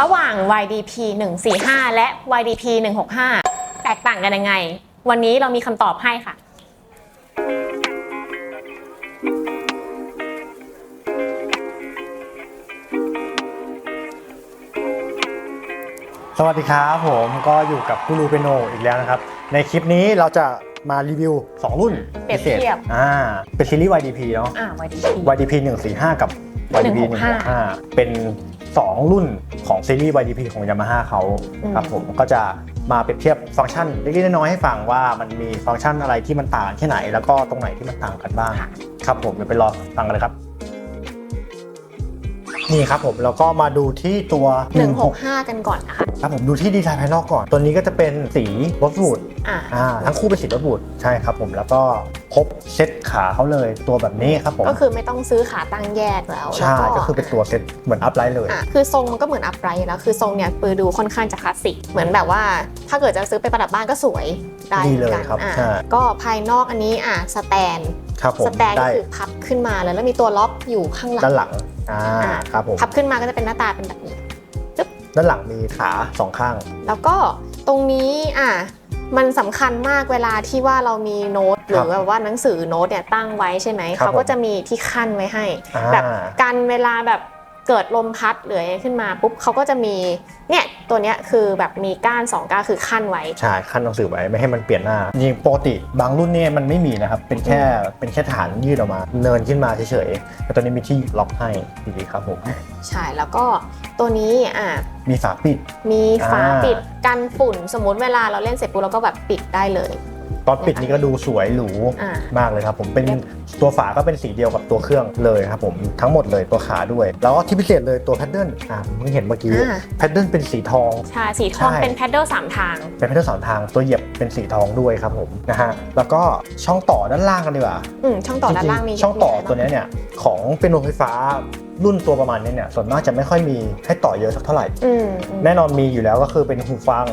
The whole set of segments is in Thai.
ระหว่าง YDP 145 และ YDP 165 แตกต่างกันยังไง วันนี้เรามีคำตอบให้ค่ะ สวัสดีครับผมก็อยู่กับกูรูเปโนอีกแล้วนะครับ ในคลิปนี้เราจะมารีวิว 2 รุ่นเปรียบเทียบ พิศษอ่าเป็นซีรีส์ YDP เนาะ อ่า YDP YDP 145 กับ YDP 165 165 เป็น 2 รุ่นของซีรีส์ YDP ของ Yamaha เขาอืมครับผมก็จะมาเปรียบเทียบฟังก์ชันเล็กๆน้อยๆให้ฟังว่ามันมีฟังก์ชันอะไรที่มันต่างแค่ไหน แล้วก็ตรงไหนที่มันต่างกันบ้างค่ะครับผมเดี๋ยวไปรอฟังกันเลยครับ นี่ครับผมแล้วก็มาดูที่ตัว 165 กันก่อนนะคะ ครับผมดูที่ดีไซน์ภายนอกก่อน ตัวนี้ก็จะเป็นสีรถบูดอ่าอ่าทั้งคู่เป็นสีรถบูดใช่ครับผมแล้วก็ครบเซตขาเขาเลยตัวแบบนี้ครับผมก็คือไม่ต้องซื้อขาตั้งแยกแล้วใช่แล้วก็คือเป็นตัวเซตเหมือนอัพไลท์เลยอะคือทรงมันก็เหมือนอัพไรท์แล้วคือทรงเนี่ยปือดูค่อนข้างจะคลาสสิกเหมือนแบบว่า ถ้าเกิดจะซื้อไปประดับบ้านก็สวยได้ดีเหมืเลอนยกันครับอะใช่ก็ภายนอกอันนี้อะสแตนครับผมสแตนก็ได้คือพับขึ้นมาเลยแล้วมีตัวล็อกอยู่ข้างหลังด้านหลัง อ่าอ่าครับผมพับขึ้นมาก็จะเป็นหน้าตาเป็นแบบนี้ด้านหลังมีขาสองข้าง แล้วก็ตรงนี้อะมันสำคัญมากเวลาที่ว่าเรามีโน้ตหรือแบบว่าหนังสือโน้ตเนี่ยตั้งไว้ใช่ไหมครับเขาก็ผมจะมีที่ขั้นไว้ให้อ่าแบบกันเวลาแบบ เกิดลมพัดหรืออะไรขึ้นมาปุ๊บเขาก็จะมีเนี่ยตัวเนี้ยคือแบบมีก้านสองก้านคือขั้นไว้ ใช่ขั้นหนังสือไว้ไม่ให้มันเปลี่ยนหน้าจริงๆปกติบางรุ่นเนี่ยมันไม่มีนะครับ เป็นแค่เป็นแค่ฐานยืดออกมา เนินขึ้นมาเฉยๆแต่ตัวนี้มีที่ล็อกให้ดีๆครับผมใช่แล้วก็ตัวนี้อะมีฝาปิด มีฝาอ่าปิดกันฝุ่น สมมติเวลาเราเล่นเสร็จปุ๊บเราก็แบบปิดได้เลย ตอนปิดนี่ก็ดูสวยหรูอ่ามากเลยครับผมเป็นตัวฝาก็เป็นสีเดียวกับตัวเครื่องเลยครับผมทั้งหมดเลยตัวขาด้วย แล้วก็ที่พิเศษเลยตัวแพดเดิลอ่าเพิ่งเห็นเมื่อกี้อ่า แพดเดิลเป็นสีทอง ใช่สีทองใช่ เป็นแพดเดิลสามทาง เป็นแพดเดิลสองทางตัวเหยียบเป็นสีทองด้วยครับผมนะฮะแล้วก็ช่องต่อด้านล่างกันดีกว่า อืมช่องต่อด้านล่างมีจริๆช่องต่อตัวเนี้ยเนี่ยของเป็นโนไฟฟ้า รุ่นตัวประมาณนี้เนี่ยส่วนมากจะไม่ค่อยมีให้ต่อเยอะสักเท่าไหร่อืมอืมแน่นอนมีอยู่แล้วก็คือเป็นหูฟัง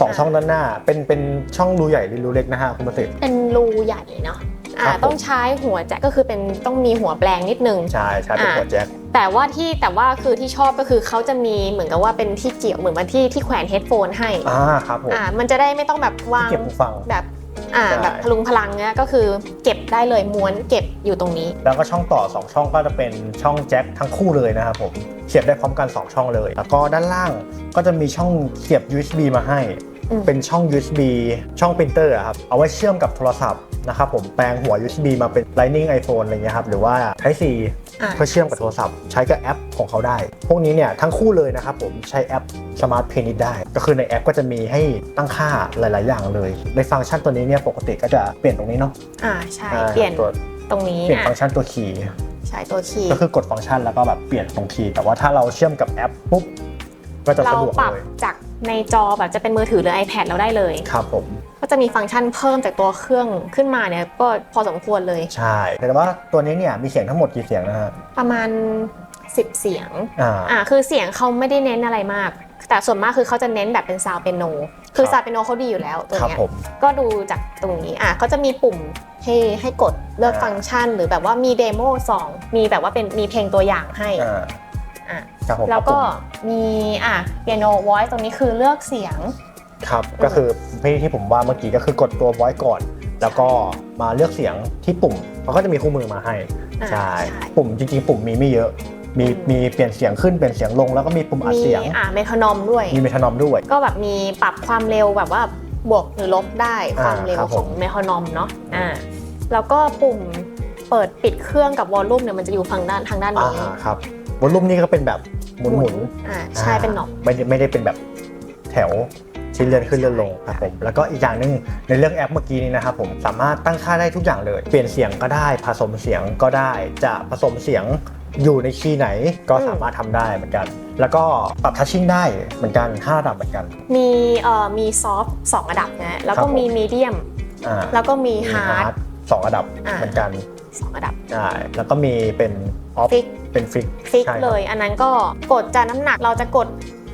สองช่องด้านหน้า เป็นเป็นช่องรูใหญ่หรือรูเล็กนะฮะคุณประสิทธิ์ เป็นรูใหญ่เนาะอ่าครับผม ต้องใช้หัวแจ็คก็คือเป็นต้องมีหัวแปลงนิดนึง ใช่ใช่เป็นอ่าหัวแจ็ค แต่ว่าที่แต่ว่าคือที่ชอบก็คือเขาจะมีเหมือนกับว่าเป็นที่เกี่ยวเหมือนมาที่ที่แขวนเฮดโฟนให้อ่าครับผมอ่ามันจะได้ไม่ต้องแบบวางเก็บหูฟัง แบบ อ่าใช่ แบบพลุงพลังเนี่ยก็คือเก็บได้เลยม้วนเก็บอยู่ตรงนี้ แล้วก็ช่องต่อ 2 ช่องก็จะเป็นช่องแจ็คทั้งคู่เลยนะครับผมเสียบได้พร้อมกัน 2 ช่องเลย แล้วก็ด้านล่างก็จะมีช่องเสียบ USB มาให้ อืม เป็นช่อง USB ช่องปรินเตอร์ครับเอาไว้เชื่อมกับโทรศัพท์นะครับผมแปลงหัว USB มาเป็น Lightning iPhone อะไรเงี้ยครับหรือว่า Type C อ่า เพื่อเชื่อมกับโทรศัพท์ ใช้กับแอปของเขาได้ พวกนี้เนี่ยทั้งคู่เลยนะครับผมใช้แอป Smart p a n i t ได้ ก็คือในแอปก็จะมีให้ตั้งค่าหลาย ๆ อย่างเลย ในฟังก์ชันตัวนี้เนี่ยปกติก็จะเปลี่ยนตรงนี้เนาะอ่าใช่อ่าเปลี่ยนตัวตรงนี้เปลี่ยนอะฟังก์ชันตัวคีย์ใช่ตัวคีย์ก็คือกดฟังก์ชันแล้วก็แบบเปลี่ยนตรงคีย์แต่ว่าถ้าเราเชื่อมกับแอปปุ๊บก็จะเราสะดวกปรับเลยจากในจอแบบจะเป็นมือถือหรือ iPad เราได้เลยครับผม ก็จะมีฟังก์ชันเพิ่มจากตัวเครื่องขึ้นมาเนี่ยก็พอสมควรเลย ใช่ แต่ว่าตัวนี้เนี่ยมีเสียงทั้งหมดกี่เสียงนะฮะ ประมาณ 10 เสียง อ่า อ่าคือเสียงเขาไม่ได้เน้นอะไรมาก แต่ส่วนมากคือเขาจะเน้นแบบเป็นซาวเปียโน คือครับซาวเปียโนเขาดีอยู่แล้วตัวครับเนี้ย ผม ก็ดูจากตรงนี้ อะเขาจะมีปุ่มให้ให้กดเลือกอ่า ฟังก์ชัน หรือแบบว่ามีเดโมสองมีแบบว่าเป็นมีเพลงตัวอย่างให้ อ่าอะ ครับผมแล้วก็มีอะเปียโน voice ตรงนี้คือเลือกเสียง ครับก็คือที่ที่ผมว่าเมื่อกี้ก็คือกดตัว voice ก่อน แล้วก็มาเลือกเสียงที่ปุ่มเขาก็จะมีคู่มือมาให้อ่าใช่ใช่ ปุ่มจริงๆ ปุ่มมีไม่เยอะ มีอืมมีเปลี่ยนเสียงขึ้นเปลี่ยนเสียงลงแล้วก็มีปุ่มอัดมีเสียง อะเมทานอมด้วย มีเมทานอมด้วย ก็แบบมีปรับความเร็วแบบว่าบวกหรือลบได้อ่าความเร็วครับขผองมเมทานอมเนาะอ่าแล้วก็ปุ่มเปิดปิดเครื่องกับวอลลุ่มเนี่ยมันจะอยู่ฝั่งด้านทางด้านอ่านี้ครับวอลลุ่มนี่ก็เป็นแบบหมุนหมุนอ่าใช่เป็นหนอบไม่ได้ไม่ได้เป็นแบบแถว ที่เลื่อนขึ้นเลื่อนลงครับผมแล้วก็อีกอย่างหนึงในเรื่องแอปเมื่อกี้นี้นะครับผมสามารถตั้งค่าได้ทุกอย่างเลย เปลี่ยนเสียงก็ได้ผสมเสียงก็ได้ จะผสมเสียงอยู่ในคีย์ไหนก็สามารถทำได้เหมือนกัน แล้วก็ปรับทัชชิ่งได้เหมือนกัน5ระดับเหมือนกัน มีเอ่อมีซอฟต์สองระดับนะแล้วครัก็บผมมีมีเดียมอ่าแล้วก็มีมีฮาร์ดสองระดับอ่าเหมือนกันสองระดับใช่แล้วก็มีเป็นออฟฟิกเป็นฟิกฟิกใช่ครับเลย อันนั้นก็กดจากน้ำหนักเราจะกด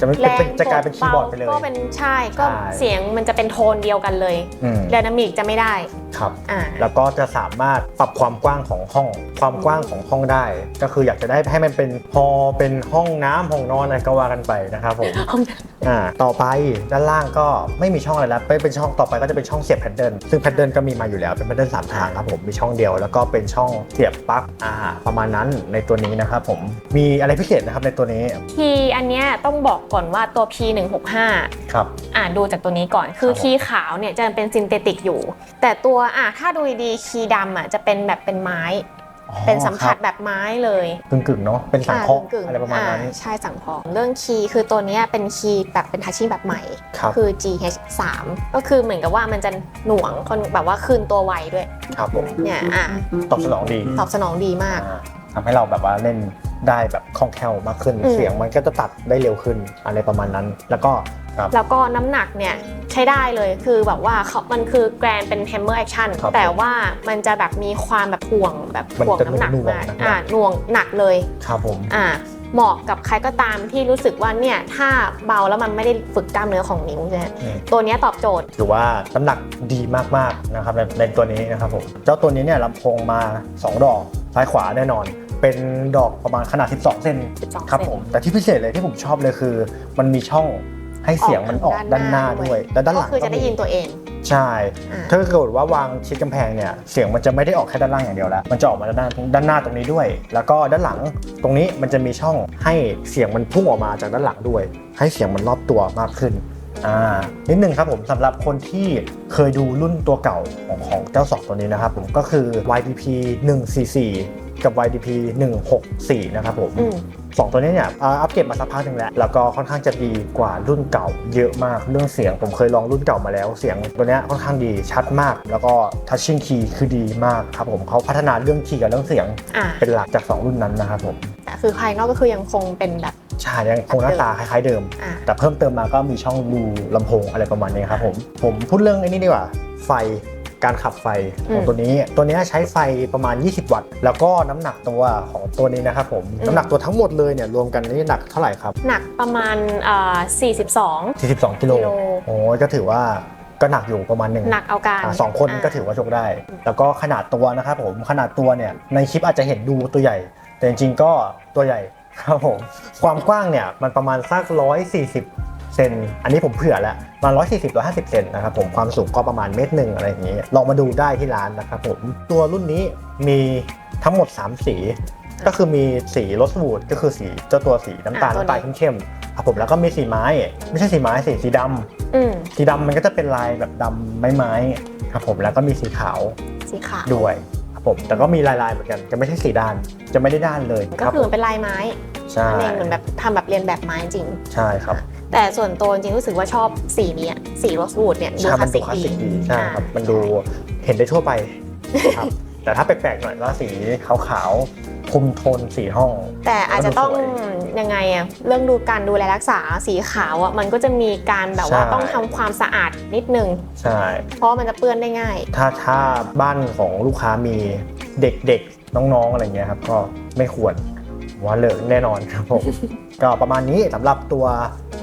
จะไม่แรเป็นงจะกลายเป็นคีย์บอร์ดไปเลย ก็เป็นใช่ก็ใช่เสียงมันจะเป็นโทนเดียวกันเลยอืม ไดนามิกจะไม่ได้ ครับ อ่า แล้วก็จะสามารถปรับความกว้างของห้อง ความกว้างของห้องได้ ก็คืออยากจะได้ให้มันเป็นพอเป็นห้องน้ำห้องนอนอะไรก็ว่ากันไปนะครับผมห้องอ่าต่อไปด้านล่างก็ไม่มีช่องอะไรแล้วเป็นเป็นช่องต่อไปก็จะเป็นช่องเสียบแพดเดิลซึ่งแพดเดิลก็มีมาอยู่แล้วเป็นแพดเดิลสามทางครับผมมีช่องเดียว แล้วก็เป็นช่องเสียบปลั๊กอ่าประมาณนั้นในตัวนี้นะครับผมมีอะไรพิเศษนะครับในตัวนี้คีย์อันเนี้ยต้องบอกก่อนว่าตัว P165 ครับ อ่าดูจากตัวนี้ก่อน คือครับผม คีย์ขาวเนี่ยจะเป็นซินเทติกอยู่ แต่ตัวอ่าถ้าดูดีๆคีย์ดำอะจะเป็นแบบเป็นไม้ อ๋อเป็นสัมผัสคแบบไม้เลยบกึ่งๆเนาะเป็นสังเคราะห์กึ่งๆอะไรประมาณนั้นอ่ใช่สังเคราะห์เรื่องคีย์คือตัวเนี้ยเป็นคีย์แบบเป็นทัชชิ่งแบบใหม่ ครับ คือ GH3 ก็คือเหมือนกับว่ามันจะหน่วงคนแบบว่าคืนตัวไวด้วย ครับผมเนี่ยอะตอบสนองดีตอบสนองดีมาก อ่าทำให้เราแบบว่าเล่นได้แบบคล่องแคล่วมากขึ้น อืม เสียงมันก็จะตัดได้เร็วขึ้นอะไรประมาณนั้น แล้วก็ ครับแล้วก็น้ำหนักเนี่ยใช้ได้เลยคือแบบว่าเขามันคือแกรนเป็น hammer action ครับแต่ว่ามันจะแบบมีความแบบห่วงแบบมันห่วงจะน้ำหนักหน่วงมากหนักอ่าหน่วงหนักเลยครับผม อ่าเหมาะกับใครก็ตามที่รู้สึกว่าเนี่ยถ้าเบาแล้วมันไม่ได้ฝึกกล้ามเนื้อของนิ้วใช่ไหมอืม ตัวเนี้ยตอบโจทย์ ถือว่าน้ำหนักดีมากๆนะครับในในตัวนี้นะครับผมเจ้าตัวนี้เนี่ยลำโพงมา 2 ดอกซ้ายขวาแน่นอน เป็นดอกประมาณขนาด 12 เซน12ครับเซน ผมแต่ที่พิเศษเลยที่ผมชอบเลยคือ มันมีช่อง ให้เสียงมันออกด้านหน้าด้วย และด้านหลังก็คือจะได้ยินตัวเอง ใช่อ่าถ้าเกิดว่าวางชิดกำแพงเนี่ย เสียงมันจะไม่ได้ออกแค่ด้านล่างอย่างเดียวแล้ว มันจะออกมาด้านหน้าด้านหน้าตรงนี้ด้วย แล้วก็ด้านหลังตรงนี้มันจะมีช่องให้เสียงมันพุ่งออกมาจากด้านหลังด้วย ให้เสียงมันรอบตัวมากขึ้นอ่านิดนึงครับผมสำหรับคนที่เคยดูรุ่นตัวเก่าของของเจ้าสองตัวนี้นะครับผมก็คือ YDP 144 กับ YDP 164 นะครับผมอืมสองตัวนี้เนี่ยอ่าอัปเกรดมาสักพักหนึ่งแล้ว แล้วก็ค่อนข้างจะดีกว่ารุ่นเก่าเยอะมากเรื่องเสียงผมเคยลองรุ่นเก่ามาแล้วเสียงตัวเนี้ยค่อนข้างดีชัดมาก แล้วก็ทัชชิ่งคีย์คือดีมากครับผมเขาพัฒนาเรื่องคีย์กับเรื่องเสียงอ่าเป็นหลักจาก 2 รุ่นนั้นนะครับผมแต่คือภายนอกก็คือยังคงเป็นแบบใช่ยังคงหน้าตาคล้ายๆเดิมอ่าแต่เพิ่มเติมมาก็มีช่องดูลำโพงอะไรประมาณนี้ครับผมผมพูดเรื่องไอ้นี้ดีกว่าไฟ การขับไฟของตัวนี้ ตัวนี้ใช้ไฟประมาณ 20 วัตต์ แล้วก็น้ำหนักตัวของตัวนี้นะครับผม น้ำหนักตัวทั้งหมดเลยเนี่ยรวมกันนี่หนักเท่าไหร่ครับ หนักประมาณอ่า42 42กิโลกิโลโอ้ยก็ถือว่าก็หนักอยู่ประมาณหนึ่งหนักเอาการอ่าสองคนก็ถือว่าชกได้ แล้วก็ขนาดตัวนะครับผมขนาดตัวเนี่ยในคลิปอาจจะเห็นดูตัวใหญ่ แต่จริงๆก็ตัวใหญ่ครับผมความกว้างเนี่ยมันประมาณสัก140 เซน อันนี้ผมเผื่อแล้วประมาณ140 150 เซนนะครับผมความสูงก็ประมาณเมตรหนึ่งอะไรอย่างนี้ลองมาดูได้ที่ร้านนะครับผมตัวรุ่นนี้มีทั้งหมด 3 สี ก็คือมีสีรสวูดก็คือสีเจ้าตัวสีน้ำตาลอ่าตัวนี้น้ำตาลเข้มๆครับผมแล้วก็มีสีไม้ ไม่ใช่สีไม้สีสีดำอืมสีดำมันก็จะเป็นลายแบบดำไม้ๆครับผมแล้วก็มีสีขาวสีขาวด้วยครับผมแต่ก็มีลายๆเหมือนกันจะไม่ใช่สีด้านจะไม่ได้ด้านเลยก็รับคือผมันมเป็นลายไม้ใช่นั่นเองเหมือนแบบทำแบบเรียนแบบไม้จริง ใช่ครับ แต่ส่วนตัวจริงๆรู้สึกว่าชอบสีนี้อะสีโรสวูดเนี่ยดูใช่คมัลานสดูสิกคลาสดี สิกดีใช่ครับอ่ามันดูเห็นได้ทั่วไปครับ แต่ถ้าแปลกๆหน่อยก็สีขาวๆคุมโทนสีห้อง แต่อาจจะต้องก็ดูสวยยังไงอะเรื่องดูการดูแลรักษาสีขาวอะมันก็จะมีการแบบว่าใช่ ต้องทำความสะอาดนิดนึง ใช่ เพราะว่ามันจะเปื้อนได้ง่าย ถ้าถ้าบ้านของลูกค้ามีเด็กๆ น้องๆ อะไรเงี้ยครับ ก็ไม่ควรว่าเลิกแน่นอนครับผม ก็ประมาณนี้สำหรับตัว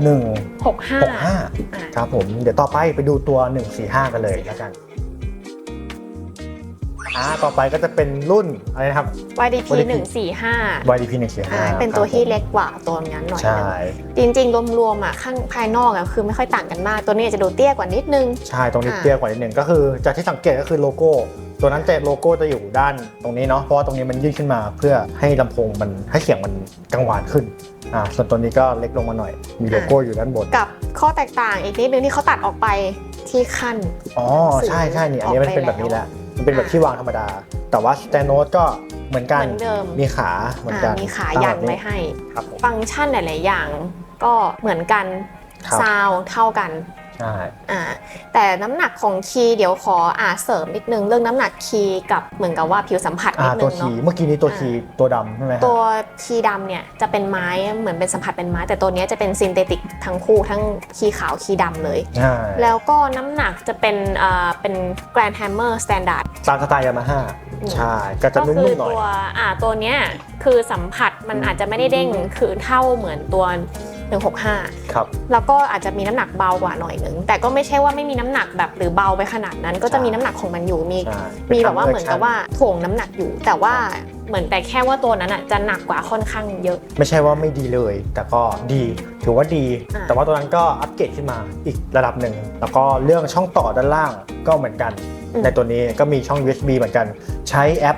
1 65 65อะครับผมเดี๋ยวต่อไปไปดูตัว 145 กันเลยแล้วกันอ่าต่อไปก็จะเป็นรุ่นอะไรนะครับ YDP YDP 145 YDP 145อ่าเป็นตัวที่เล็กกว่าตัวนั้นหน่อยใช่นึงจริงๆ รวมๆอะข้างภายนอกอะคือไม่ค่อยต่างกันมาก ตัวนี้อาจจะดูเตี้ยกว่านิดนึง ใช่ตรงนี้อ่าเตี้ยกว่านิดนึงก็คือจากที่สังเกตก็คือโลโก้ ตัวนั้นจะโลโก้จะอยู่ด้านตรงนี้เนาะเพราะว่าตรงนี้มันยื่นขึ้นมาเพื่อให้ลำโพงมันให้เสียงมันกังวานขึ้นอ่าส่วนตัวนี้ก็เล็กลงมาหน่อย มีโลโก้อยู่ด้านบน กับข้อแตกต่างอีกนิดนึงที่เขาตัดออกไปที่ขั้นอ๋อใช่ใช่นี่อันนี้มันเป็นแบบนี้แหละมันเป็นแบบที่วางธรรมดา แต่ว่าสแตนโนตก็เหมือนกันเหมือนเดิมมีขาเหมือนกันอ่ามีขายันไว้ให้ครับผมฟังก์ชันหลาย ๆ อย่าง ก็เหมือนกันครับซาวเท่ากัน ใช่อ่าแต่น้ำหนักของคีย์เดี๋ยวขออ่าเสริมนิดนึงเรื่องน้ำหนักคีย์กับเหมือนกับว่าผิวสัมผัสนิอ่าดตันึวงคีเนาะ ย์เมื่อกี้นี้ตัวคีย์ตัวดำใช่ไหมครับตัวคีย์ดำเนี่ยจะเป็นไม้เหมือนเป็นสัมผัสเป็นไม้ แต่ตัวเนี้ยจะเป็นซินเทติกทั้งคู่ทั้งคีย์ขาวคีย์ดำเลย ใช่แล้วก็น้ำหนักจะเป็นอ่าเป็น Grand Hammer Standard ตามสไตล์ยามาฮ่าอืม ใช่ก็จะก็นุ่คืมๆหน่อยตัวอ่าตัวเนี้ยคือสัมผัสมันอาจจะไม่ได้เด้งคือเท่าเหมือนตัว 165 ครับ แล้วก็อาจจะมีน้ำหนักเบากว่าหน่อยหนึ่งแต่ก็ไม่ใช่ว่าไม่มีน้ำหนักแบบหรือเบาไปขนาดนั้น ก็จะมีน้ำหนักของมันอยู่มี ใช่มีแบบว่าเหมือนกับว่าเป็นถ่วงน้ำหนักอยู่ แต่ว่าเหมือนแต่แค่ว่าตัวนั้นอะจะหนักกว่าค่อนข้างเยอะ ไม่ใช่ว่าไม่ดีเลย แต่ก็ดีถือว่าดี อ่า แต่ว่าตัวนั้นก็อัปเกรดขึ้นมาอีกระดับหนึ่ง แล้วก็เรื่องช่องต่อด้านล่างก็เหมือนกัน ในตัวนี้ก็มีช่อง USB เหมือนกัน ใช้แอป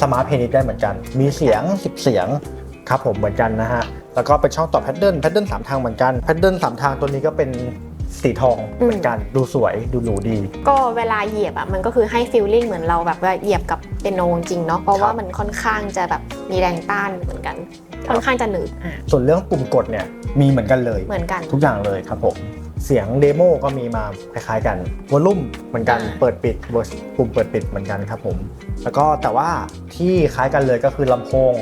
Smart p e n i s ได้เหมือนกัน มีเสียง 10 เสียง ครับผมเหมือนกันนะฮะ แล้วก็เป็นช่องต่อแพดเดิลแพดเดิลสามทางเหมือนกันแพดเดิลสามทางตัวนี้ก็เป็นสีทองเหมือนกันดูสวยดูหรูดี ก็เวลาเหยียบอะมันก็คือให้ฟีลลิ่งเหมือนเราแบบว่าเหยียบกับเปียโนจริงเนาะเพราะว่ามันค่อนข้างจะแบบมีแรงต้านเหมือนกัน ค่อนข้างจะหนืดอะส่วนเรื่องปุ่มกดเนี่ยมีเหมือนกันเลยเหมือนกันทุกอย่างเลยครับผมเสียงเดโมก็มีมาคล้ายๆกันวอลลุ่มเหมือนกันอ่าเปิดปิดปุ่มเปิดปิดเหมือนกันครับผม แล้วก็แต่ว่าที่คล้ายกันเลยก็คือลำโพง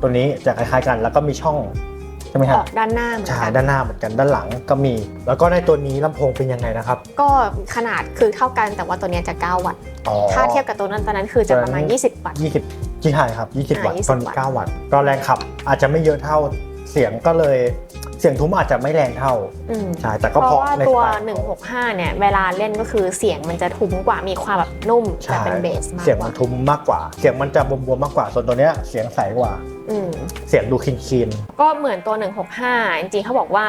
ตัวนี้จะคล้ายๆกัน แล้วก็มีช่องใช่ไหมอฮะอกด้านหน้าเหมือนใช่กันด้านหน้าเหมือนกันด้านหลังก็มี แล้วก็ในตัวนี้ลำโพงเป็นยังไงนะครับก็ขนาดคือเท่ากันแต่ว่าตัวเนี้ยจะ 9 วัตต์อ๋อ ถ้าเทียบกับตัวนั้นตอนนั้นคือจะประมาณ 20 วัตต์20ที่ไทยครับ20อ่าวัตต์20ตอนนี้วัตต์9วัตต์ก็แรงขับอาจจะไม่เยอะเท่าเสียงก็เลย เสียงทุ้มอาจจะไม่แรงเท่าอืมใช่แต่เพก็ราะเพราะว่าในตัวสไตล์ของ165 เนี่ย เวลาเล่นก็คือเสียงมันจะทุ้มกว่ามีความแบบนุ่มใช่แต่เป็นเบสมากเสียงกมัว่านทุ้มมากกว่า เสียงมันจะบวมๆมากกว่าส่วนตัวเนี้ยเสียงใสกว่า อืม เสียงดูคลีนก็เหมือนตัว 165 จริงๆเขาบอกว่า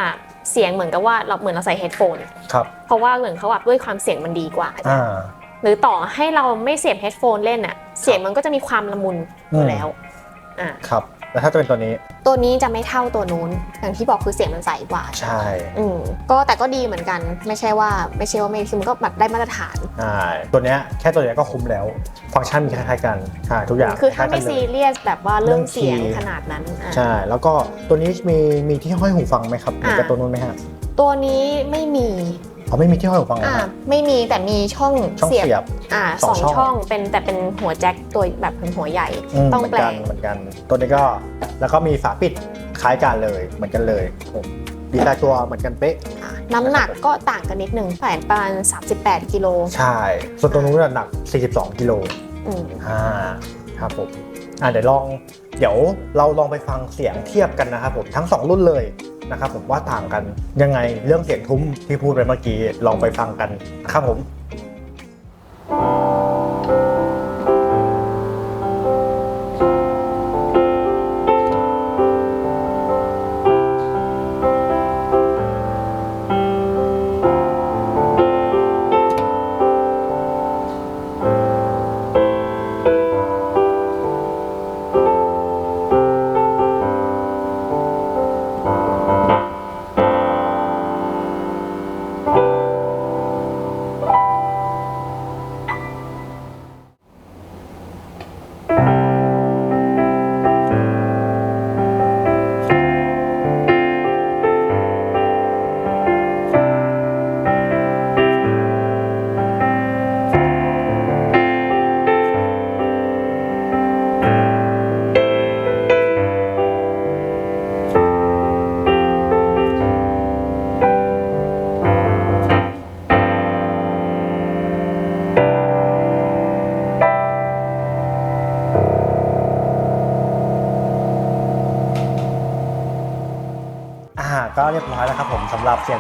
เสียงเหมือนกับว่าเราเหมือนเราใส่เฮดโฟน ๆครับเพราะว่าเหมือนเขาแบบด้วยความเสียงมันดีกว่า อ่า หรือต่อให้เราไม่เสียบเฮดโฟนเล่นอะเสียงมันก็จะมีความละมุนอยู่แล้วอะครับ แล้วถ้าจะเป็นตัวนี้ ตัวนี้จะไม่เท่าตัวนู้นอย่างที่บอกคือเสียงมันใสกว่า ใช่ อืมก็แต่ก็ดีเหมือนกัน ไม่ใช่ว่าไม่ใช่ว่าไม่คือมันก็แบบได้มาตรฐานใช่ตัวเนี้ยแค่ตัวเนี้ยก็คุ้มแล้ว ฟังก์ชันมีคล้ายๆกันใช่ทุกอย่างคือถ้าล้ไม่ยๆกันซีเลยเรียสแบบว่าเรื่องเรื่องเสียงคีย์ขนาดนั้นอะใช่ แล้วก็ตัวนี้มีมีที่ห้อยหูฟังไหมครับเหมือนกับอ่าตัวนู้นไหมฮะตัวนี้ไม่มี อ๋อไม่มีที่ห้อยหูฟังเหรออ่าฮะ ไม่มีแต่มีช่องช่องเสียบเสียบ อ่าสสอองงช่อง ช่องเป็นแต่เป็นหัวแจ็คตัวแบบเป็นหัวใหญ่มต้องเหมือนแปลกันงเหมือนกัน ตัวนี้ก็แล้วก็มีฝาปิดคล้ายกันเลยเหมือนกันเลยผมดีไซน์ตัวเหมือนกันเป๊ะ อะน้ำหนักก็ต่างกันนิดนึงแผนประมาณ 38 กิโลใช่ ส่วนตัวนู้นนะหนัก 42 กิโลอืมอ่าครับผมอ่าเดี๋ยวลอง เดี๋ยวเราลองไปฟังเสียงเทียบกันนะครับผมทั้ง 2 รุ่นเลย นะครับผมว่าต่างกันยังไงเรื่องเสียงทุ้มที่พูดไปเมื่อกี้ลองไปฟังกันครับผม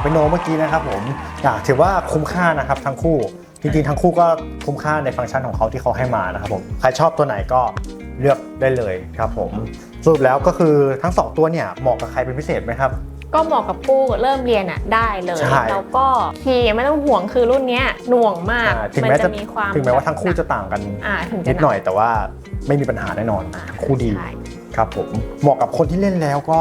เสียงเปียโนเมื่อกี้นะครับผมอ่าถือว่าคุ้มค่านะครับทั้งคู่ จริงๆทั้งคู่ก็คุ้มค่าในฟังก์ชันของเขาที่เขาให้มานะครับผมใครชอบตัวไหนก็เลือกได้เลยครับผมสรุปแล้วก็คือทั้งสองตัวเนี่ยเหมาะกับใครเป็นพิเศษไหมครับ ก็เหมาะกับผู้เริ่มเรียนอะได้เลย ใช่ แล้วก็ทีไม่ต้องห่วงคือรุ่นเนี้ยหน่วงมาก อ่าถึงมัแม้จะจะมีความถึงแม้ว่าทั้งคู่จะต่างกันอ่าถึงจะนิดหน่อยแต่ว่าไม่มีปัญหาแน่นอนอ่าคู่ดีใช่ ครับผมเหมาะกับคนที่เล่นแล้วก็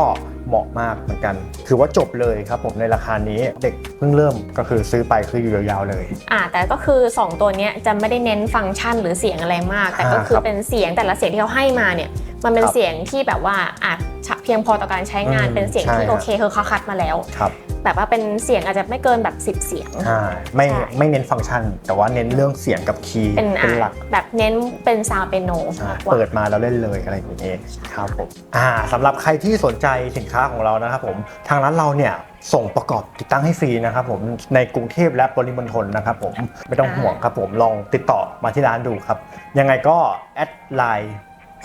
เหมาะมากเหมือนกัน ถือว่าจบเลยครับผมในราคานี้เด็กเพิ่งเริ่มก็คือซื้อไปคืออยู่ยาวๆเลย อ่าแต่ก็คือ 2 ตัวเนี้ยจะไม่ได้เน้นฟังก์ชันหรือเสียงอะไรมาก แต่ก็อ่าคือครับเป็นเสียงแต่ละเสียงที่เขาให้มาเนี่ยมันเป็นครับเสียงที่แบบว่าอะเพียงพอต่อการใช้งานอืมเป็นเสียงใช่ที่ครับโอเคคือเขาคัดมาแล้วครับ แบบว่าเป็นเสียงอาจจะไม่เกินแบบ 10 เสียงใช่ไม่ใช่ ไม่เน้นฟังก์ชัน แต่ว่าเน้นเรื่องเสียงกับคีย์เป็นเป็นหลัอะกแบบเน้นเป็นซาวเปโนใช่มากกว่า เปิดมาแล้วเล่นเลยอะไรอย่างเงี้ยครับผมอ่าสำหรับใครที่สนใจสินค้าของเรานะครับผมทางร้านเราเนี่ยส่งประกอบติดตั้งให้ฟรีนะครับผมในกรุงเทพและปริมณฑลนะครับผมไม่ต้องห่วงครับผมลองติดต่อมาที่ร้านดูครับ ยังไงก็แอดไลน์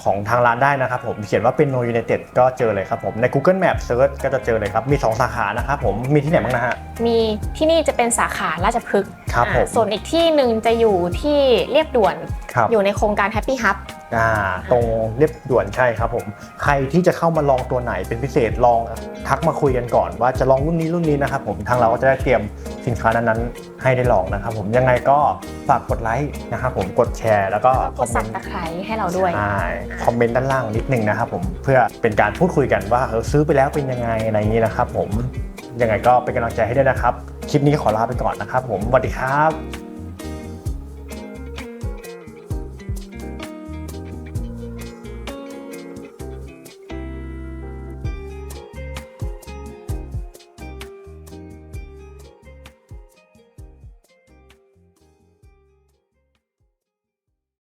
ของทางร้านได้นะครับผมเขียนว่าเป็น No United ก็เจอเลยครับผมใน Google Map Search ก็จะเจอเลยครับมี 2 สาขานะครับผมมีที่ไหนบ้างนะฮะ มีที่นี่จะเป็นสาขาราชพฤกษ์ครับอ่าผมส่วนอีกที่หนึ่งจะอยู่ที่เรียบด่วนครับอยู่ในโครงการ Happy Hub อ่าตรงเรียบด่วนใช่ครับผม ใครที่จะเข้ามาลองตัวไหนเป็นพิเศษลองทักมาคุยกันก่อน ว่าจะลองรุ่นนี้รุ่นนี้นะครับผมทางเราก็จะได้เตรียมสินค้านั้นๆให้ได้ลองนะครับผมยังไงก็ฝากกดไลค์นะครับผมกดแชร์แล้วก็คกอดมเมสันบต์ตะไคร้ให้เราด้วย ใช่คอมเมนต์ด้านล่างนิดนึงนะครับผมเพื่อเป็นการพูดคุยกันว่าเออซื้อไปแล้วเป็นยังไงอะไรอย่างนี้นะครับผมยังไงก็เป็นกำลังใจให้ด้วยนะครับคลิปนี้ขอลาไปก่อนนะครับผมสวัสดีครับ